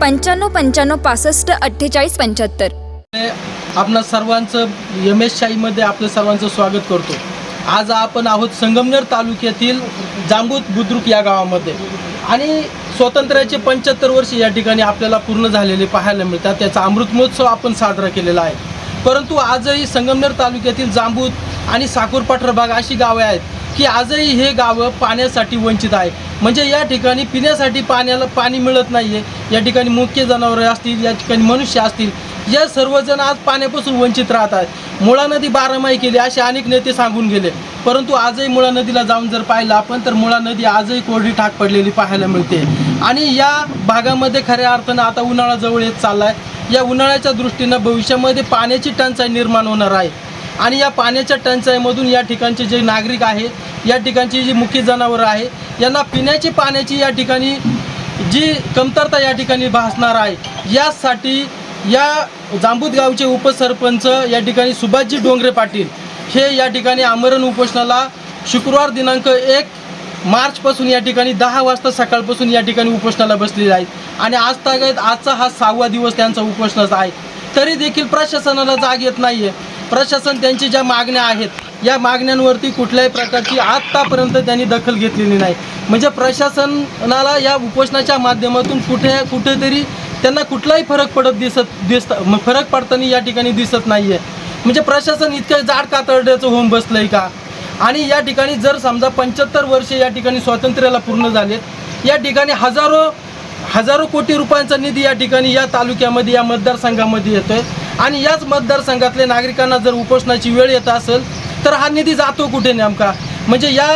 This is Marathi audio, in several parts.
पंच्याण्णव पंच्याण्णव पासष्ट अठ्ठेचाळीस पंच्याहत्तर. आपणा सर्वांचं एम एस शाहीमध्ये आपलं सर्वांचं स्वागत करतो. आज आपण आहोत संगमनेर तालुक्यातील जांबूत बुद्रुक या गावामध्ये. आणि स्वातंत्र्याचे पंच्याहत्तर वर्ष या ठिकाणी आपल्याला पूर्ण झालेले पाहायला मिळतात. त्याचा अमृत महोत्सव आपण साजरा केलेला आहे. परंतु आजही संगमनेर तालुक्यातील जांबूत आणि साकूर भाग अशी गावे आहेत. की आजही हे गावं पाण्यासाठी वंचित आहे. म्हणजे या ठिकाणी पिण्यासाठी पाण्याला पाणी मिळत नाही आहे या ठिकाणी मुख्य जनावरं असतील या ठिकाणी मनुष्य असतील या सर्वजण आज पाण्यापासून वंचित राहत आहेत. मुळा नदी बारामाही केली असे अनेक नेते सांगून गेले. परंतु आजही मुळा नदीला जाऊन जर पाहिलं आपण तर मुळा नदी आजही कोरडी ठाक पडलेली पाहायला मिळते. आणि या भागामध्ये खऱ्या अर्थानं आता उन्हाळा जवळ येत चालला आहे या उन्हाळ्याच्या दृष्टीनं भविष्यामध्ये पाण्याची टंचाई निर्माण होणार आहे. आणि या पाण्याच्या टंचाईमधून या ठिकाणचे जे नागरिक आहेत या ठिकाणची जी मुख्य जनावरं आहे यांना पिण्याची पाण्याची या ठिकाणी जी कमतरता या ठिकाणी भासणार आहे यासाठी या जांबूत गावचे उपसरपंच या ठिकाणी सुभाषजी डोंगरे पाटील हे या ठिकाणी आमरण उपोषणाला शुक्रवार दिनांक एक मार्चपासून या ठिकाणी दहा वाजता सकाळपासून या ठिकाणी उपोषणाला बसलेले आहेत. आणि आज तागत आजचा हा सहावा दिवस त्यांचा उपोषणाचा आहे. तरी देखील प्रशासनाला जाग येत नाही आहे प्रशासन त्यांची ज्या मागण्या आहेत या मागण्यांवरती कुठल्याही प्रकारची आत्तापर्यंत त्यांनी दखल घेतलेली नाही. म्हणजे प्रशासनाला या उपोषणाच्या माध्यमातून कुठे कुठेतरी त्यांना कुठलाही फरक पडत दिसत दिसत फरक पडताना या ठिकाणी दिसत नाही आहे म्हणजे प्रशासन इतकं जाड कातरड्याचं होऊन बसलं आहे का? आणि या ठिकाणी जर समजा पंच्याहत्तर वर्षे या ठिकाणी स्वातंत्र्याला पूर्ण झालेत या ठिकाणी हजारो हजारो कोटी रुपयांचा निधी या ठिकाणी या तालुक्यामध्ये या मतदारसंघामध्ये येतो आहे आणि याच मतदारसंघातल्या नागरिकांना जर उपोषणाची वेळ येत असेल तर हा निधी जातो कुठे नेमका? म्हणजे या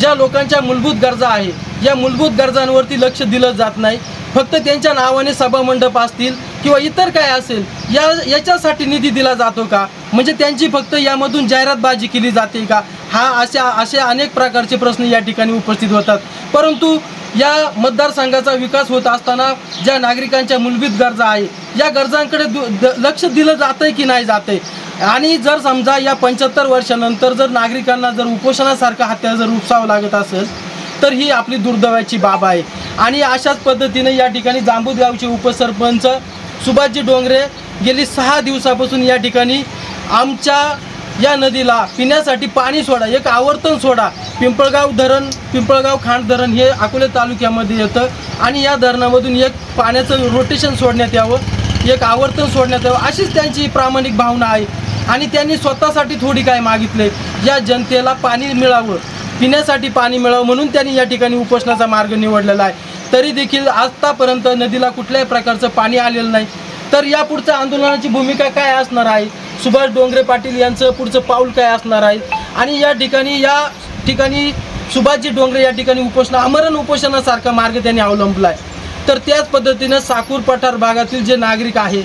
ज्या लोकांच्या मूलभूत गरजा आहे या मूलभूत गरजांवरती लक्ष दिलं जात नाही. फक्त त्यांच्या नावाने सभामंडप असतील किंवा इतर काय असेल या याच्यासाठी निधी दिला जातो का? म्हणजे त्यांची फक्त यामधून जाहिरातबाजी केली जाते का? हा अशा असे अनेक प्रकारचे प्रश्न या ठिकाणी उपस्थित होतात. परंतु या मतदारसंघाचा विकास होत असताना ज्या नागरिकांच्या मूलभूत गरजा आहे या गरजांकडे दु- द- लक्ष दिलं जातंय की नाही जातंय? आणि जर समजा या पंच्याहत्तर वर्षानंतर जर नागरिकांना जर उपोषणासारखा हत्या जर उपसावं लागत असेल तर ही आपली दुर्दैवाची बाब आहे. आणि अशाच पद्धतीने या ठिकाणी जांबूद गावचे उपसरपंच सुभाषजी डोंगरे गेली सहा दिवसापासून या ठिकाणी आमच्या या नदीला पिण्यासाठी पाणी सोडा एक आवर्तन सोडा. पिंपळगाव धरण पिंपळगाव खांड धरण हे अकोले तालुक्यामध्ये येतं आणि या धरणामधून एक पाण्याचं रोटेशन सोडण्यात यावं. एक आवर्तन सोडण्यात यावं अशीच त्यांची प्रामाणिक भावना आहे. आणि त्यांनी स्वतःसाठी थोडी काय मागितले या जनतेला पाणी मिळावं पिण्यासाठी पाणी मिळावं म्हणून त्यांनी या ठिकाणी उपोषणाचा मार्ग निवडलेला आहे. तरी देखील आत्तापर्यंत नदीला कुठल्याही प्रकारचं पाणी आलेलं नाही. तर या पुढच्या आंदोलनाची भूमिका काय असणार आहे? सुभाष डोंगरे पाटील यांचं पुढचं पाऊल काय असणार आहे? आणि या ठिकाणी या ठिकाणी सुभाषजी डोंगरे या ठिकाणी उपोषण अमरण उपोषणासारखा मार्ग त्यांनी अवलंबला आहे. तर त्याच पद्धतीनं साकूर पठार भागातील जे नागरिक आहे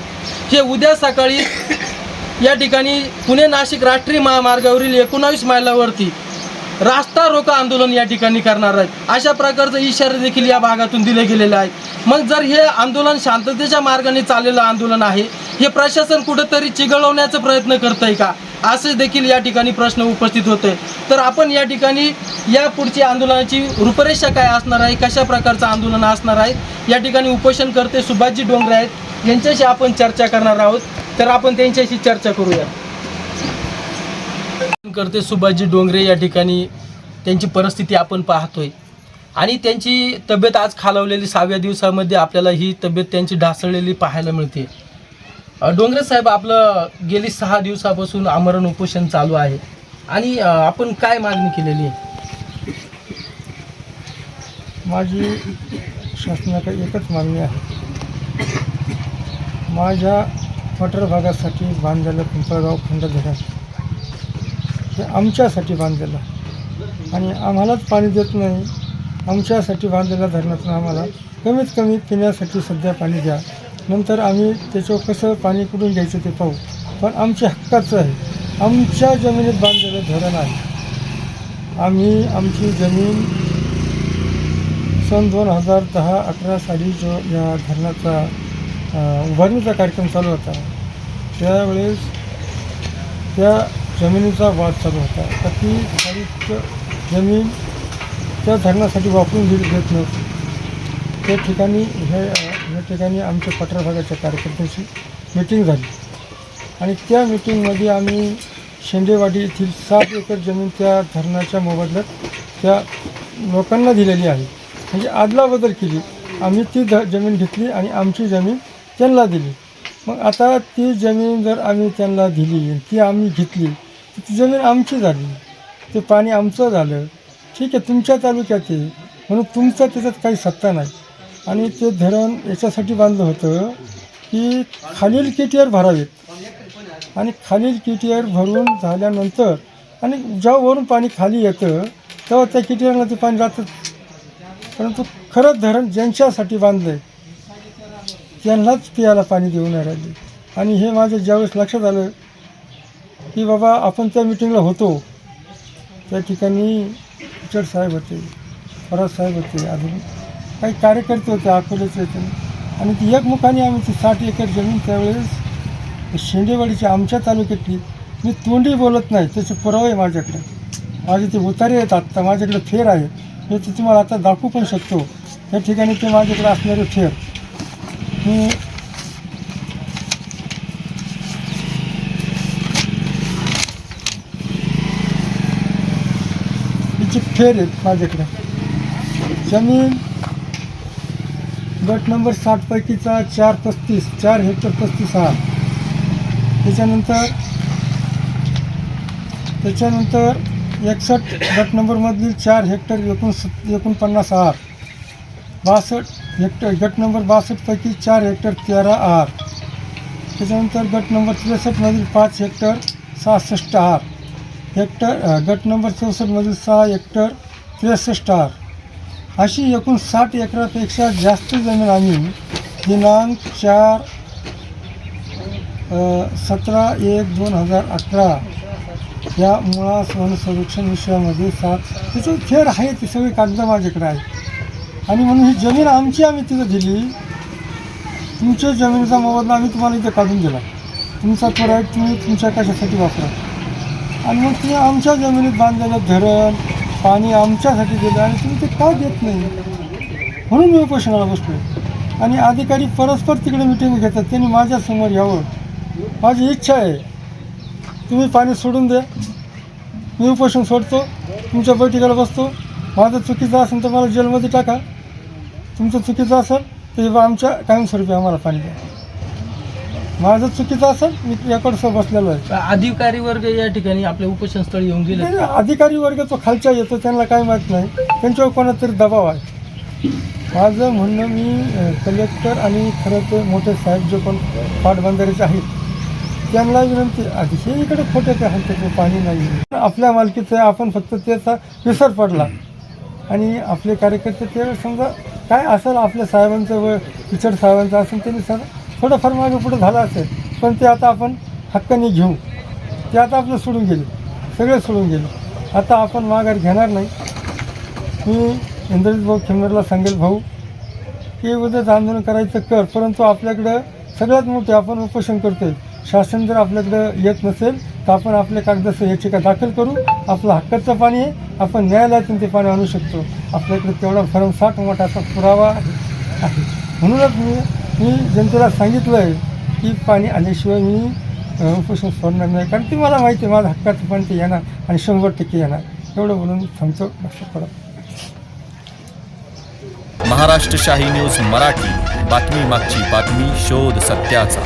हे उद्या सकाळी या ठिकाणी पुणे नाशिक राष्ट्रीय महामार्गावरील एकोणावीस मैलावरती रास्ता रोको आंदोलन या ठिकाणी करणार आहेत. अशा प्रकारचे इशारे देखील या भागातून दिले गेलेले आहेत. मग जर हे आंदोलन शांततेच्या मार्गाने चाललेलं आंदोलन आहे हे प्रशासन कुठंतरी चिघळवण्याचा प्रयत्न करत आहे का? असे देखील या ठिकाणी प्रश्न उपस्थित होते. तर आपण या ठिकाणी या पुढची आंदोलनाची रूपरेषा काय असणार आहे कशा प्रकारचं आंदोलन असणार आहे या ठिकाणी उपोषण करते सुभाषजी डोंगरे आहेत. यांच्याशी आपण चर्चा करणार आहोत. तर आपण त्यांच्याशी चर्चा करूया. करते सुभाषजी डोंगरे या ठिकाणी त्यांची परिस्थिती आपण पाहतोय. आणि त्यांची तब्येत आज खालावलेली सहाव्या दिवसामध्ये आपल्याला ही तब्येत त्यांची ढासळलेली पाहायला मिळते. डोंगरे साहेब आपलं गेली सहा दिवसापासून आमरण उपोषण चालू आहे. आणि आपण काय मागणी केलेली आहे? माझी शासनाकडे एकच मागणी आहे. माझ्या वॉटर भागासाठी बांधलेलं पिंपळगाव खंड धरण हे आमच्यासाठी बांधलेलं आणि आम्हालाच पाणी देत नाही. आमच्यासाठी बांधलेल्या धरणातून आम्हाला कमीत कमी पिण्यासाठी सध्या पाणी द्या. नंतर आम्ही त्याच्यावर कसं पाणी कुठून घ्यायचं ते पाहू. पण आमच्या हक्काचं आहे. आमच्या जमिनीत बांधलेलं धरण आहे. आम्ही आमची जमीन सन दोन हजार दहा अकरा साली जो या धरणाचा उभारणीचा कार्यक्रम चालू होता त्यावेळेस त्या जमिनीचा वाद चालू होता. तर ती भारित जमीन त्या धरणासाठी वापरून दिली देत नव्हती. त्या ठिकाणी हे ठिकाणी आमच्या पठार भागाच्या कार्यकर्त्यांची मिटिंग झाली. आणि त्या मिटिंगमध्ये आम्ही शेंडेवाडी येथील सात एकर जमीन त्या धरणाच्या मोबदल्यात त्या लोकांना दिलेली आहे. म्हणजे आदलाबदल केली. आम्ही ती ध जमीन घेतली आणि आमची जमीन त्यांना दिली. मग आता ती जमीन जर आम्ही त्यांना दिली ती आम्ही घेतली तर ती जमीन आमची झाली. ते पाणी आमचं झालं. ठीक आहे तुमच्या तालुक्यात आहे. म्हणून तुमचं त्याच्यात काही सत्ता नाही. आणि ते धरण याच्यासाठी बांधलं होतं की खालील केटीआर भरावेत. आणि खालील केटीआर भरून झाल्यानंतर आणि जेव्हा वरून पाणी खाली येतं तेव्हा त्या केटीआरला ते पाणी जातं. परंतु खरंच धरण ज्यांच्यासाठी बांधलं आहे त्यांनाच पियाला पाणी देऊ नाही राहिले. आणि हे माझं ज्यावेळेस लक्षात आलं की बाबा आपण त्या मिटिंगला होतो. त्या ठिकाणी साहेब होते फराज साहेब होते अजून काही कार्यकर्ते होते अकोल्याचे होते. आणि ती एकमुखाने आम्ही ती साठ एकर जमीन त्यावेळेस शेंडेवाडीच्या आमच्या तालुक्यातली मी तोंडी बोलत नाही त्याचे पुरावे आहे माझ्याकडे. माझे ते उतारे आहेत आत्ता माझ्याकडे फेर आहे. हे ते तुम्हाला आता दाखवू पण शकतो. या ठिकाणी ते माझ्याकडे असणारे फेर. मी फेर आहेत माझ्याकडे जमीन गट नंबर साठपैकीचा चार पस्तीस चार हेक्टर पस्तीस हा. त्याच्यानंतर त्याच्यानंतर एकसष्ट गट नंबरमधील चार हेक्टर एकोण एकोणपन्नास आर. बासष्ट हेक्टर गट नंबर बासष्टपैकी चार हेक्टर तेरा आर. त्याच्यानंतर गट नंबर त्रेसष्टमधील पाच हेक्टर सहासष्ट आर. हेक्टर गट नंबर चौसष्टमधील सहा हेक्टर त्रेसष्ट आर. अशी एकूण साठ एकरापेक्षा जास्त जमीन आम्ही दिनांक चार सतरा एक दोन हजार अकरा या मुळा वन संरक्षण विषयामध्ये सात त्याचं फेर आहे ती सगळी कागद माझ्याकडे आहे आणि म्हणून ही जमीन आमची आम्ही तिथं दिली. तुमच्या जमिनीचा मोबदला आम्ही तुम्हाला इथं काढून दिला. तुमचा तो राईट तुम्ही तुमच्या कशासाठी वापरा. आणि मग तुम्ही आमच्या जमिनीत बांधलेलं धरण पाणी आमच्यासाठी दिलं आणि तुम्ही ते का देत नाही? म्हणून मी उपोषणाला बसलो आणि अधिकारी परस्पर तिकडे मिटिंग घेतात. त्यांनी माझ्यासमोर यावं. माझी इच्छा आहे. तुम्ही पाणी सोडून द्या. मी उपोषण सोडतो. तुमच्या बैठकीला बसतो. माझं चुकीचं असेल तर मला जेलमध्ये टाका. तुमचं चुकीचं असेल तर आमच्या कायमस्वरूपी आम्हाला पाणी द्या. माझं चुकीचं असेल मी याकडचं बसलेलो आहे. अधिकारी वर्ग या ठिकाणी आपल्या उपोषण स्थळी येऊन गेले. नाही, अधिकारी वर्ग तो खालच्या येतो त्यांना काय माहीत नाही. त्यांच्यावर कोणातरी दबाव आहे. माझं म्हणणं मी कलेक्टर आणि खरं ते मोठे साहेब जे पण पाटबंधारेचे आहेत त्यांना विनंती हे इकडे खोटे ते त्याचं पाणी नाही. आपल्या मालकीचं आहे आपण फक्त त्याचा विसर पडला. आणि आपले कार्यकर्ते ते समजा काय असेल आपल्या साहेबांचं व टीचर साहेबांचं असेल त्यांनी सर थोडंफार मागे पुढे झालं असेल पण ते आता आपण हक्काने घेऊ. ते आता आपलं सोडून गेले. सगळं सोडून गेले. आता आपण माघार घेणार नाही. मी इंद्रजित भाऊ खेमरला सांगेल भाऊ की उद्याच आंदोलन करायचं कर परंतु आपल्याकडं सगळ्यात मोठे आपण उपोषण करतोय. शासन जर आपल्याकडं येत नसेल तर आपण आपल्या कागदाचं याचिका दाखल करू. आपलं हक्काचं पाणी आहे. आपण न्यायालयातून ते पाणी आणू शकतो. आपल्याकडे तेवढा भरमसाठ मोठाचा पुरावा आहे. म्हणूनच मी मी जनतेला सांगितलं आहे की पाणी आल्याशिवाय मी उपोषण सोडणार नाही. कारण ती मला माहिती आहे माझं हक्काचं पाणी ते येणार आणि शंभर टक्के येणार. एवढं बोलून थांबतो. लक्षात पडत महाराष्ट्र शाही न्यूज मराठी. बातमी मागची बातमी शोध सत्याचा.